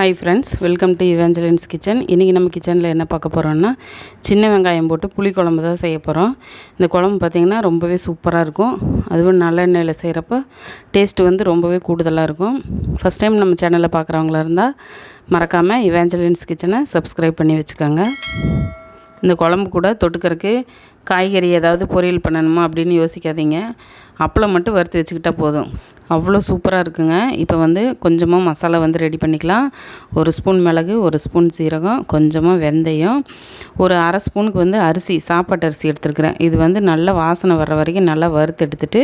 Hi friends welcome to Evangeline's kitchen இன்றைக்கி நம்ம கிச்சனில் என்ன பார்க்க போகிறோம்னா சின்ன வெங்காயம் போட்டு புளி குழம்பு தான் செய்ய போகிறோம் இந்த குழம்பு பார்த்திங்கன்னா ரொம்பவே சூப்பராக இருக்கும். அதுவும் நல்லெண்ணெயில் செய்கிறப்ப டேஸ்ட்டு வந்து ரொம்பவே கூடுதலாக இருக்கும். ஃபஸ்ட் டைம் நம்ம சேனலில் பார்க்குறவங்களா இருந்தால் மறக்காமல் இவாஞ்சலின்ஸ் கிச்சனை சப்ஸ்கிரைப் பண்ணி வச்சுக்கோங்க. இந்த குழம்பு கூட தொட்டுக்கறக்கு காய்கறி ஏதாவது பொரியல் பண்ணணுமா அப்படின்னு யோசிக்காதீங்க. அப்பளம் மட்டும் வறுத்து வச்சுக்கிட்டால் போதும். அவ்வளோ சூப்பராக இருக்குங்க. இப்போ வந்து கொஞ்சமாக மசாலா வந்து ரெடி பண்ணிக்கலாம். ஒரு ஸ்பூன் மிளகு ஒரு ஸ்பூன் சீரகம் கொஞ்சமாக வெந்தயம் ஒரு அரை ஸ்பூனுக்கு வந்து அரிசி சாப்பாட்டு அரிசி எடுத்துருக்குறேன். இது வந்து நல்லா வாசனை வர்ற வரைக்கும் நல்லா வறுத்து எடுத்துட்டு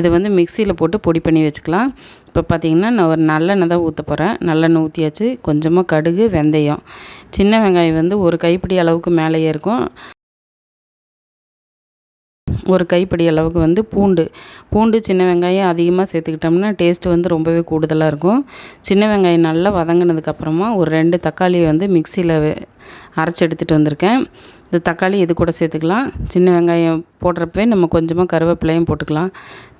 இதை வந்து மிக்சியில் போட்டு பொடி பண்ணி வச்சுக்கலாம். இப்போ பார்த்திங்கன்னா நான் ஒரு நல்லெண்ணெய் தான் ஊற்ற போகிறேன் நல்லெண்ணெய் ஊற்றியாச்சு கொஞ்சமாக கடுகு வெந்தயம். சின்ன வெங்காயம் வந்து ஒரு கைப்பிடி அளவுக்கு மேலேயே இருக்கும். ஒரு கைப்பிடி அளவுக்கு வந்து பூண்டு. பூண்டு சின்ன வெங்காயம் அதிகமாக சேர்த்துக்கிட்டோம்னா டேஸ்ட் வந்து ரொம்பவே கூடுதலாக இருக்கும். சின்ன வெங்காயம் நல்லா வதங்கினதுக்கப்புறமா ஒரு ரெண்டு தக்காளியை வந்து மிக்சியில் அரைச்சி எடுத்துகிட்டு வந்திருக்கேன். இந்த தக்காளி இது கூட சேர்த்துக்கலாம். சின்ன வெங்காயம் போடுறப்பவே நம்ம கொஞ்சமாக கருவேப்பிலையும் போட்டுக்கலாம்.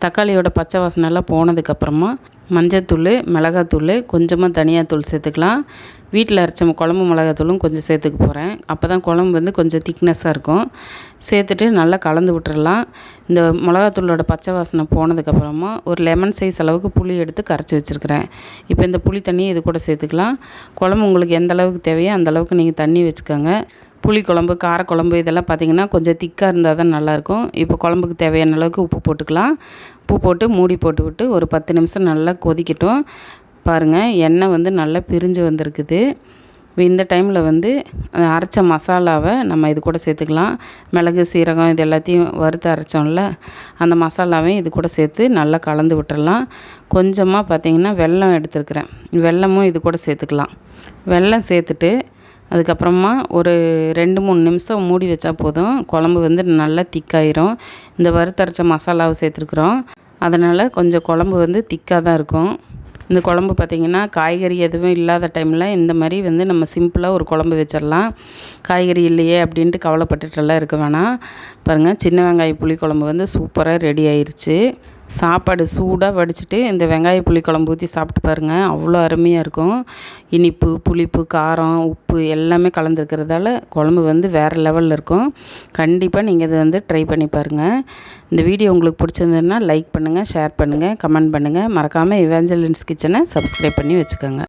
தக்காளியோட பச்சை வாசனைலாம் போனதுக்கப்புறமா மஞ்சத்தூள் மிளகாத்தூள் கொஞ்சமாக தனியாத்தூள் சேர்த்துக்கலாம். வீட்டில் அரைச்ச குழம்பு மிளகாத்தூளும் கொஞ்சம் சேர்த்துக்க போகிறேன் அப்போ தான் குழம்பு வந்து கொஞ்சம் திக்னஸ்ஸாக இருக்கும். சேர்த்துட்டு நல்லா கலந்து விட்டுறலாம். இந்த மிளகாத்தூளோட பச்சை வாசனை போனதுக்கப்புறமா ஒரு லெமன் சைஸ் அளவுக்கு புளி எடுத்து கரைச்சி வச்சுருக்கிறேன். இப்போ இந்த புளி தண்ணியை இது கூட சேர்த்துக்கலாம். குழம்பு உங்களுக்கு எந்த அளவுக்கு தேவையோ அந்த அளவுக்கு நீங்கள் தண்ணி வச்சுக்கோங்க. புளிக்குழம்பு காரக்குழம்பு இதெல்லாம் பார்த்திங்கன்னா கொஞ்சம் திக்காக இருந்தால் தான் நல்லாயிருக்கும். இப்போ குழம்புக்கு தேவையான அளவுக்கு உப்பு போட்டுக்கலாம். உப்பு போட்டு மூடி போட்டு விட்டு ஒரு பத்து நிமிஷம் நல்லா கொதிக்கட்டும். பாருங்கள் எண்ணெய் வந்து நல்லா பிரிஞ்சு வந்திருக்குது. இந்த டைமில் வந்து அரைச்ச மசாலாவை நம்ம இது கூட சேர்த்துக்கலாம். மிளகு சீரகம் இது எல்லாத்தையும் வறுத்து அரைச்சோம்ல அந்த மசாலாவையும் இது கூட சேர்த்து நல்லா கலந்து விட்டுடலாம் கொஞ்சமாக பார்த்திங்கன்னா வெல்லம் எடுத்துருக்குறேன். வெல்லமும் இது கூட சேர்த்துக்கலாம். வெல்லம் சேர்த்துட்டு அதுக்கப்புறமா ஒரு ரெண்டு மூணு நிமிஷம் மூடி வச்சா போதும். குழம்பு வந்து நல்லா திக்காயிரும் இந்த வறுத்தரைச்ச மசாலாவை சேர்த்துருக்குறோம். அதனால் கொஞ்சம் குழம்பு வந்து திக்காக தான் இருக்கும். இந்த குழம்பு பார்த்திங்கன்னா காய்கறி எதுவும் இல்லாத டைமில் இந்த மாதிரி வந்து நம்ம சிம்பிளாக ஒரு குழம்பு வச்சிடலாம். காய்கறி இல்லையே அப்படின்ட்டு கவலைப்பட்டுட்டுலாம் இருக்க வேணாம். பாருங்கள் சின்ன வெங்காய புளி குழம்பு வந்து சூப்பராக ரெடி ஆயிடுச்சு சாப்பாடு சூடாக வடிச்சிட்டு இந்த வெங்காய புளி குழம்பு ஊற்றி சாப்பிட்டு பாருங்கள் அவ்வளோ அருமையாக இருக்கும். இனிப்பு புளிப்பு காரம் உப்பு எல்லாமே கலந்துருக்கிறதால குழம்பு வந்து வேறு லெவலில் இருக்கும். கண்டிப்பாக நீங்கள் இதை வந்து ட்ரை பண்ணி பாருங்கள் இந்த வீடியோ உங்களுக்கு பிடிச்சிருந்ததுன்னா லைக் பண்ணுங்கள் ஷேர் பண்ணுங்கள் கமெண்ட் பண்ணுங்கள் மறக்காமல் இவாஞ்சலின்ஸ் கிச்சனை சப்ஸ்கிரைப் பண்ணி வச்சுக்கோங்க.